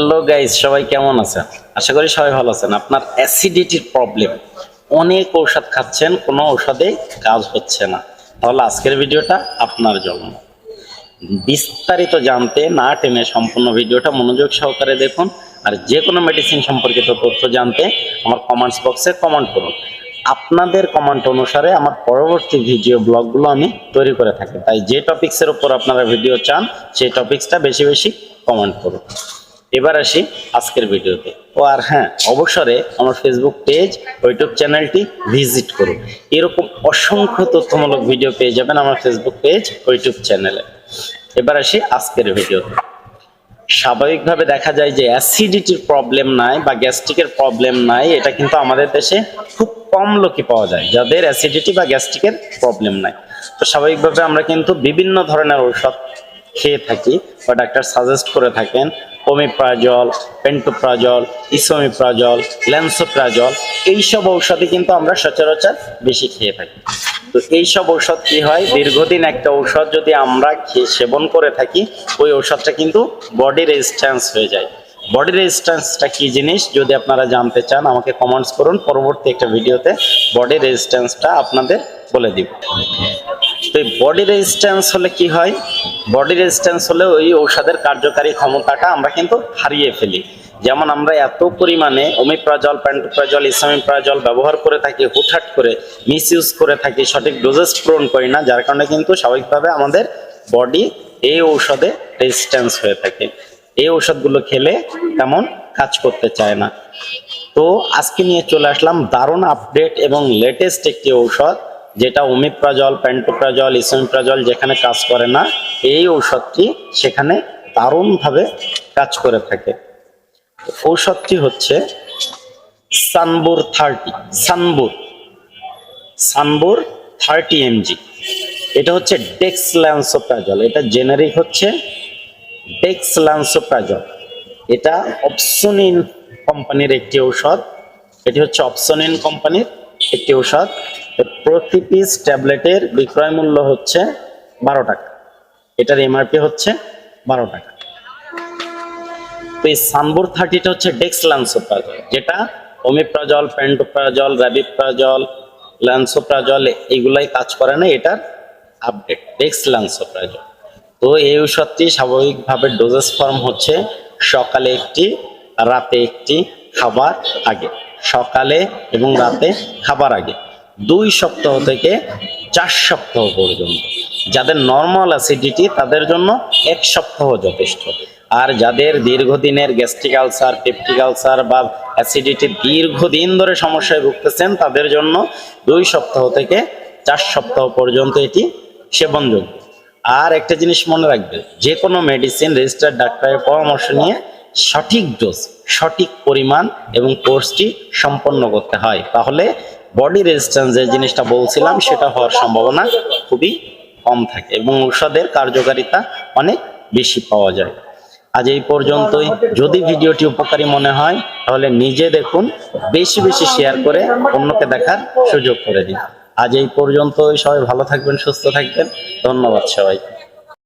Hello guys, সবাই কেমন আছেন? আশা করি সবাই ভালো আছেন। আপনার অ্যাসিডিটির প্রবলেম। অনেক ঔষধ খাচ্ছেন, কোনো ঔষধে কাজ হচ্ছে না। তাহলে আজকের ভিডিওটা আপনার জন্য। বিস্তারিত জানতে না টেনে সম্পূর্ণ ভিডিওটা মনোযোগ সহকারে দেখুন আর যে কোনো মেডিসিন সম্পর্কিত তথ্য জানতে আমার কমেন্টস বক্সে কমেন্ট করুন। আপনাদের কমেন্ট অনুসারে আমার পরবর্তী ভিডিও ব্লগগুলো আমি তৈরি করে থাকি। তাই যে টপিক্সের উপর আপনারা ভিডিও চান, সেই টপিক্সটা বেশি বেশি কমেন্ট করুন। এবার আসি আজকের ভিডিওতে। ও আর হ্যাঁ অবসরে আমার ফেসবুক পেজ ইউটিউব চ্যানেলটি ভিজিট করুন। এরকম অসংখ্য তথ্যমূলক ভিডিও পেয়ে যাবেন আমার ফেসবুক পেজ ইউটিউব চ্যানেলে এবার আসি আজকের ভিডিওতে। স্বাভাবিকভাবে দেখা যায় যে অ্যাসিডিটির প্রবলেম নাই বা গ্যাস্ট্রিকের প্রবলেম নাই, এটা কিন্তু আমাদের দেশে খুব কম লোকই পাওয়া যায়, যাদের অ্যাসিডিটি বা গ্যাস্ট্রিকের প্রবলেম নাই। তো স্বাভাবিকভাবে আমরা কিন্তু বিভিন্ন ধরনের ঔষধ খেয়ে থাকি বা ডাক্তার সাজেস্ট করে থাকেন ওমিপ্রাজল পেন্টোপ্রাজল ইসোমিপ্রাজল ল্যান্সোপ্রাজল এইসব ঔষধই কিন্তু আমরা সচরাচর বেশি খেয়ে থাকি। তো এইসব ঔষধ কি হয়? দীর্ঘদিন একটা ঔষধ যদি আমরা খেয়ে সেবন করে থাকি, ওই ঔষধটা কিন্তু বডি রেজিস্ট্যান্স হয়ে যায়। বডি রেজিস্ট্যান্সটা কি জিনিস? যদি আপনারা জানতে চান, আমাকে কমেন্টস করুন। পরবর্তী একটা ভিডিওতে বডি রেজিস্ট্যান্সটা আপনাদের বলে দিব। তো এই বডি রেজিস্ট্যান্স হলে কি হয়? বডি রেজিস্ট্যান্স হলে ওই ঔষধের কার্যকারী ক্ষমতাটা আমরা কিন্তু হারিয়ে ফেলি। যেমন আমরা এত পরিমাণে ওমিপ্রাজল প্যান্টোপ্রাজল ইসামিপ্রাজল ব্যবহার করে থাকি, হুটহাট করে মিস ইউজ করে থাকি, সঠিক ডোজেস পূরণ করি না, যার কারণে কিন্তু স্বাভাবিকভাবে আমাদের বডি এই ঔষধে রেজিস্ট্যান্স হয়ে থাকে। এই ঔষধগুলো খেলে তেমন কাজ করতে চায় না। তো আজকে নিয়ে চলে আসলাম দারুণ আপডেট এবং লেটেস্ট একটি ঔষধ যেটা ওমিপ্রাজল প্যান্টোপ্রাজল ইসোমিপ্রাজল যেখানে কাজ করে না, এই ঔষধটি সেখানে দারুণভাবে কাজ করে থাকে। ঔষধটি হচ্ছে সানবুর থার্টি, সানবুর সানবুর থার্টি এমজি। এটা হচ্ছে ডেক্স ল্যান্সোপ্রাজল এটা জেনারিক হচ্ছে ডেক্স ল্যান্সোপ্রাজল এটা অপসোনিন কোম্পানির একটি ঔষধ, এটি হচ্ছে অপসোনিন কোম্পানির একটি ঔষধ। প্রতি পিস ট্যাবলেটের বিক্রয় মূল্য হচ্ছে বারো টাকা। এটার এমআরপি হচ্ছে বারো টাকা। তো এই সানবুর থার্টিটা হচ্ছে ডেক্স ল্যান্সোপ্রাজল যেটা ওমিপ্রাজল পেন্টোপ্রাজল র্যাবিপ্রাজল ল্যান্সোপ্রাজল এইগুলাই কাজ করে না, এটার আপডেট ডেক্স ল্যান্সোপ্রাজল তো এই ঔষধটি স্বাভাবিকভাবে ডোজেস ফর্ম হচ্ছে সকালে একটি, রাতে একটি, খাবার আগে। সকালে এবং রাতে খাবার আগে। দুই সপ্তাহ থেকে চার সপ্তাহ পর্যন্ত। যাদের নর্মাল অ্যাসিডিটি তাদের জন্য এক সপ্তাহ যথেষ্ট। আর যাদের দীর্ঘদিনের গ্যাস্ট্রিক আলসার পেপটিক আলসার বা অ্যাসিডিটি দীর্ঘদিন ধরে সমস্যায় ভুগতেছেন, তাদের জন্য দুই সপ্তাহ থেকে চার সপ্তাহ পর্যন্ত এটি সেবনযোগ্য। আর একটা জিনিস মনে রাখবে, যে কোনো মেডিসিন রেজিস্টার্ড ডাক্তারের পরামর্শ নিয়ে সঠিক ডোজ সঠিক পরিমাণ এবং কোর্সটি সম্পন্ন করতে হয়। তাহলে বডি রেজিস্ট্যান্স যে জিনিসটা বলছিলাম, সেটা হওয়ার সম্ভাবনা খুবই কম থাকে এবং ঔষধের কার্যকারিতা অনেক বেশি পাওয়া যায়। আজ এই পর্যন্তই। যদি ভিডিওটি উপকারী মনে হয়, তাহলে নিজে দেখুন, বেশি বেশি শেয়ার করে অন্যকে দেখার সুযোগ করে দিন। আজ এই পর্যন্তই। সবাই ভালো থাকবেন, সুস্থ থাকবেন। ধন্যবাদ সবাইকে।